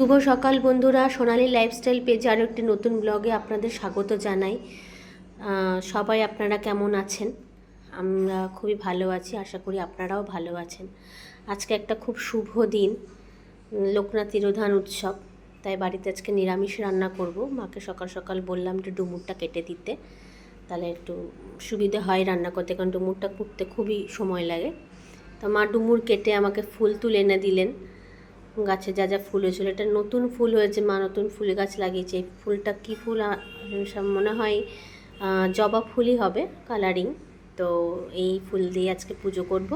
শুভ সকাল বন্ধুরা, সোনালি লাইফস্টাইল পেজে আরও একটি নতুন ব্লগে আপনাদের স্বাগত জানাই। সবাই আপনারা কেমন আছেন? আমরা খুবই ভালো আছি, আশা করি আপনারাও ভালো আছেন। আজকে একটা খুব শুভ দিন লোকনাথ তিরোধান উৎসব। তাই বাড়িতে আজকে নিরামিষ রান্না করব। মাকে সকাল সকাল বললাম একটু ডুমুরটা কেটে দিতে। তাহলে একটু সুবিধে হয় রান্না করতে, কারণ ডুমুরটা কুটতে খুবই সময় লাগে। তো মা ডুমুর কেটে আমাকে ফুল তুলে এনে দিলেন। গাছে যা যা ফুল হয়েছিল, এটা নতুন ফুল হয়েছে, মা নতুন ফুল গাছ লাগিয়েছে। ফুলটা কী ফুল মনে হয় জবা ফুলই হবে কালারিং তো এই ফুল দিয়ে আজকে পুজো করব।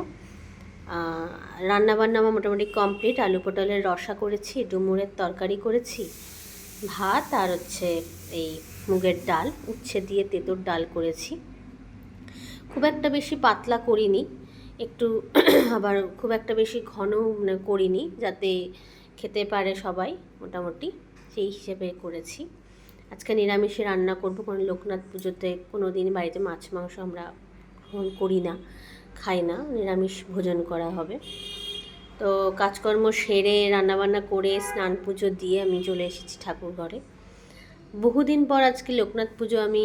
রান্না বান্না আমার মোটামুটি কমপ্লিট আলু পটলের রসা করেছি, ডুমুরের তরকারি করেছি, ভাত আর হচ্ছে এই মুগের ডাল, উচ্ছে দিয়ে তেঁতুর ডাল করেছি। খুব একটা বেশি পাতলা করিনি একটু আবার খুব একটা বেশি ঘন মানে করিনি, যাতে খেতে পারে সবাই মোটামুটি, সেই হিসেবে করেছি। আজকে নিরামিষে রান্না করব, কারণ লোকনাথ পুজোতে কোনো দিন বাড়িতে মাছ, মাংস আমরা গ্রহণ করি না, খাই না, নিরামিষ ভোজন করা হবে। তো কাজকর্ম সেরে রান্নাবান্না করে স্নান পুজো দিয়ে আমি চলে এসেছি ঠাকুর ঘরে বহুদিন পর আজকে লোকনাথ পুজো আমি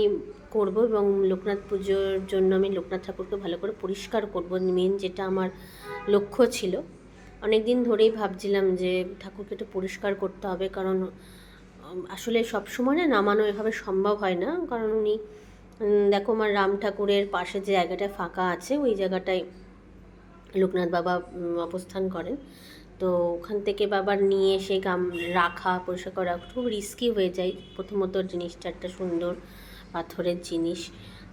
করব এবং লোকনাথ পুজোর জন্য আমি লোকনাথ ঠাকুরকে ভালো করে পরিষ্কার করব মেন যেটা আমার লক্ষ্য ছিল। অনেক দিন ধরেই ভাবছিলাম যে ঠাকুরকে একটু পরিষ্কার করতে হবে কারণ আসলে সবসময় না নামানো এভাবে সম্ভব হয় না। কারণ উনি দেখো আমার রাম ঠাকুরের পাশে যে জায়গাটা ফাঁকা আছে, ওই জায়গাটায় লোকনাথ বাবা অবস্থান করেন। তো ওখান থেকে বাবার নিয়ে এসে গাম রাখা, পরিষ্কার করা খুব রিস্কি হয়ে যায়। প্রথমত জিনিসটা একটা সুন্দর পাথরের জিনিস,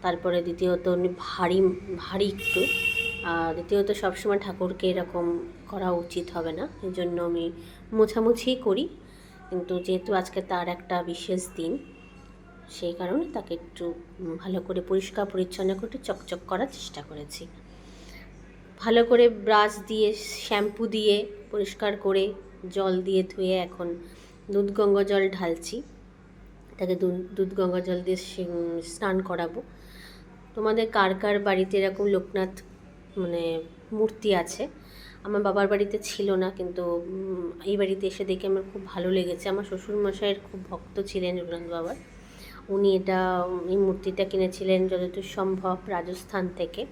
তারপরে দ্বিতীয়ত ভারী ভারী একটু। দ্বিতীয়ত সবসময় ঠাকুরকে এরকম করা উচিত হবে না এই জন্য আমি মোছামুছিই করি। কিন্তু যেহেতু আজকে তার একটা বিশেষ দিন, সেই কারণে তাকে একটু ভালো করে পরিষ্কার, পরিচ্ছন্ন করে চকচক করার চেষ্টা করেছি। ভালো করে ব্রাশ দিয়ে শ্যাম্পু দিয়ে, পরিষ্কার করে জল দিয়ে ধুয়ে এখন দুধ গঙ্গা জল ঢালছি। তাকে দুধ গঙ্গা জল দিয়ে স্নান করাবো। তোমাদের কার কার বাড়িতে এরকম লোকনাথ মানে মূর্তি আছে? আমার বাবার বাড়িতে ছিল না, কিন্তু এই বাড়িতে এসে দেখে আমার খুব ভালো লেগেছে। আমার শ্বশুরমশাইয়ের খুব ভক্ত ছিলেন লোকনাথ বাবার। উনি এটা এই মূর্তিটা কিনেছিলেন যতদূর সম্ভব রাজস্থান থেকে।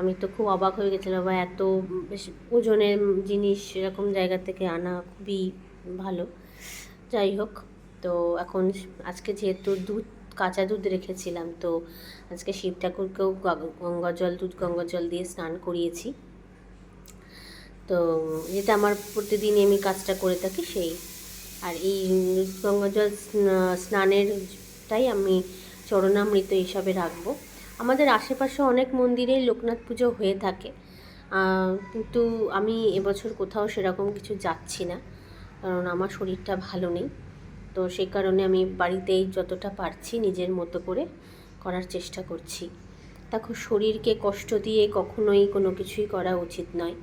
আমি তো খুব অবাক হয়ে গেছিলাম বা এত বেশ ওজনের জিনিস এরকম জায়গা থেকে আনা খুবই ভালো। যাই হোক, তো এখন আজকে যেহেতু দুধ, কাঁচা দুধ রেখেছিলাম, তো আজকে শিব ঠাকুরকেও গঙ্গা জল, দুধ গঙ্গা জল দিয়ে স্নান করিয়েছি। তো যেটা আমার প্রতিদিন আমি কাজটা করে থাকি সেই। আর এই গঙ্গা জল স্না- স্নানেরটাই আমি চরণামৃত হিসাবে রাখব। আমাদের আশেপাশে অনেক মন্দিরেই লোকনাথ পুজো হয়ে থাকে। কিন্তু আমি এবছর কোথাও সেরকম কিছু যাচ্ছি না, কারণ আমার শরীরটা ভালো নেই। তো সেই কারণে আমি বাড়িতেই যতটা পারছি নিজের মতো করে করার চেষ্টা করছি। দেখো, শরীরকে কষ্ট দিয়ে কখনোই কোনো কিছুই করা উচিত নয়।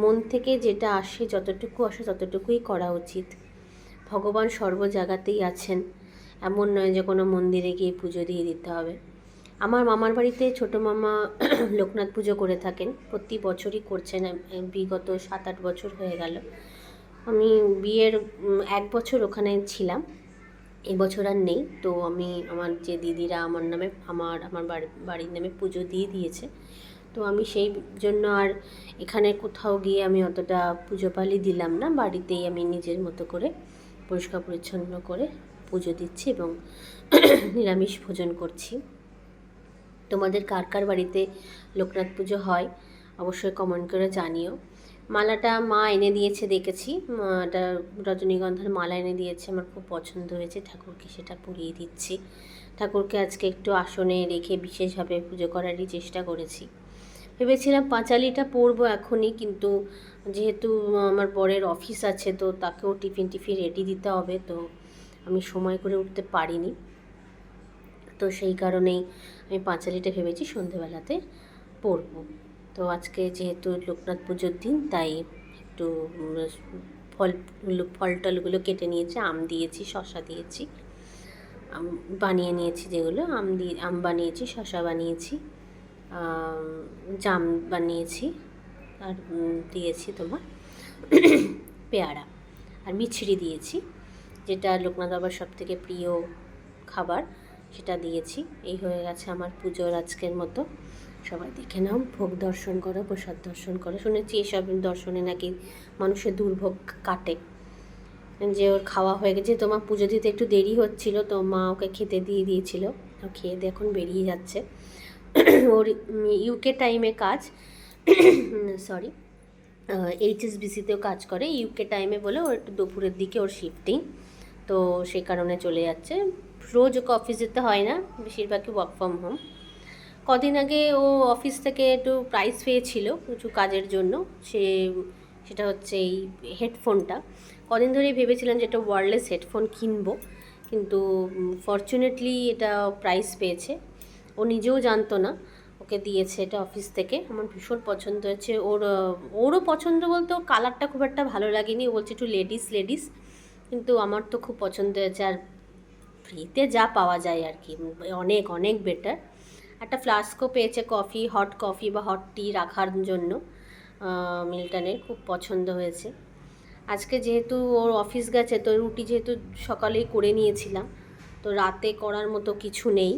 মন থেকে যেটা আসে, যতটুকু আসে ততটুকুই করা উচিত। ভগবান সর্ব জায়গাতেই আছেন। এমন নয় যে কোনো মন্দিরে গিয়ে পুজো দিয়ে দিতে হবে। আমার মামার বাড়িতে ছোটো মামা লোকনাথ পুজো করে থাকেন। প্রতি বছরই করছেন বিগত সাত আট বছর হয়ে গেল। আমি বিয়ের এক বছর ওখানে ছিলাম এবছর আর নেই। তো আমি আমার যে দিদিরা আমার নামে, আমার আমার বাড়ির নামে পুজো দিয়ে দিয়েছে। তো আমি সেই জন্য আর এখানে কোথাও গিয়ে আমি অতটা পুজো পালি দিলাম না। বাড়িতেই আমি নিজের মতো করে পরিষ্কার পরিচ্ছন্ন করে পুজো দিচ্ছি এবং নিরামিষ ভোজন করছি। তোমাদের কার কার বাড়িতে লোকনাথ পুজো হয়, অবশ্যই কমেন্ট করে জানিও। মালাটা মা এনে দিয়েছে, দেখেছি। মাটা রজনীগন্ধার মালা এনে দিয়েছে, আমার খুব পছন্দ হয়েছে। ঠাকুরকে সেটা পরিয়ে দিচ্ছি। ঠাকুরকে আজকে একটু আসনে রেখে বিশেষভাবে পুজো করারই চেষ্টা করেছি। ভেবেছিলাম পাঁচালিটা পরবো এখনই, কিন্তু যেহেতু আমার বরের অফিস আছে, তো তাকেও টিফিন টিফিন রেডি দিতে হবে, তো আমি সময় করে উঠতে পারিনি। তো সেই কারণেই আমি পাঁচালিটা ভেবেছি সন্ধেবেলাতে পরবো তো আজকে যেহেতু লোকনাথ পুজোর দিন, তাই একটু ফল ফল টলগুলো কেটে নিয়েছি, আম দিয়েছি, শশা দিয়েছি। আম বানিয়ে নিয়েছি যেগুলো, আম দিয়ে আম বানিয়েছি, শশা বানিয়েছি জাম বানিয়েছি, আর দিয়েছি তোমার পেয়ারা। আর মিছরি দিয়েছি, যেটা লোকনাথ বাবার সব থেকে প্রিয় খাবার। সেটা দিয়েছি। এই হয়ে গেছে আমার পুজোর আজকের মতো। সবাই দেখে নাও, ভোগ দর্শন করো, প্রসাদ দর্শন করো। শুনেছি এসব দর্শনে নাকি মানুষের দুর্ভোগ কাটে। যে ওর খাওয়া হয়ে গেছে তোমার পুজো দিতে একটু দেরি হচ্ছিল, তো মা ওকে খেতে দিয়ে দিয়েছিল। ও খেয়ে দিয়ে এখন বেরিয়ে যাচ্ছে। ওর ইউকে টাইমে কাজ। সরি এইচএসবিসিতেও কাজ করে। ইউকে টাইমে বলে ওর একটু দুপুরের দিকে ওর শিফটিং তো সেই কারণে চলে যাচ্ছে। রোজ ওকে অফিস যেতে হয় না, বেশিরভাগই ওয়ার্ক ফ্রম হোম কদিন আগে ও অফিস থেকে একটু প্রাইজ পেয়েছিল কিছু কাজের জন্য, সে, সেটা হচ্ছে এই হেডফোনটা কদিন ধরেই ভেবেছিলাম যে একটা ওয়ারলেস হেডফোন কিনবো, কিন্তু ফর্চুনেটলি এটা প্রাইস পেয়েছে। ও নিজেও জানতো না, ওকে দিয়েছে এটা অফিস থেকে। আমার ভীষণ পছন্দ হয়েছে। ওর, ওরও পছন্দ বলতে কালারটা খুব একটা ভালো লাগেনি। ও বলছে একটু লেডিস লেডিস কিন্তু আমার তো খুব পছন্দ হয়েছে। আর ফ্রিতে যা পাওয়া যায় আর কি, অনেক অনেক বেটার একটা ফ্লাস্কও পেয়েছে কফি হট কফি বা হট টি রাখার জন্য মিল্টনের, খুব পছন্দ হয়েছে। আজকে যেহেতু ওর অফিস গেছে, তো রুটি যেহেতু সকালেই করে নিয়েছিলাম, তো রাতে করার মতো কিছু নেই।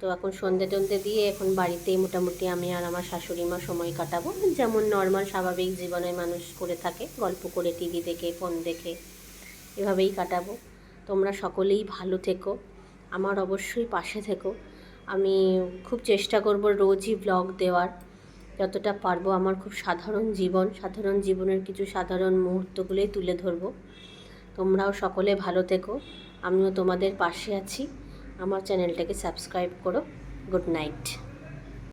তো এখন সন্ধে টন্ধে দিয়ে এখন বাড়িতেই মোটামুটি আমি আর আমার শাশুড়ি মা সময় কাটাবো, যেমন নর্মাল স্বাভাবিক জীবনে মানুষ করে থাকে, গল্প করে টিভি দেখে ফোন দেখে, এভাবেই কাটাবো। তোমরা সকলেই ভালো থেকো। আমার অবশ্যই পাশে থেকো। আমি খুব চেষ্টা করব রোজই ব্লগ দেওয়ার। যতটা পারব আমার খুব সাধারণ জীবন, সাধারণ জীবনের কিছু সাধারণ মুহূর্তগুলোই তুলে ধরবো। তোমরাও সকলে ভালো থেকো। আমিও তোমাদের পাশে আছি। আমার চ্যানেলটাকে সাবস্ক্রাইব করো। Good night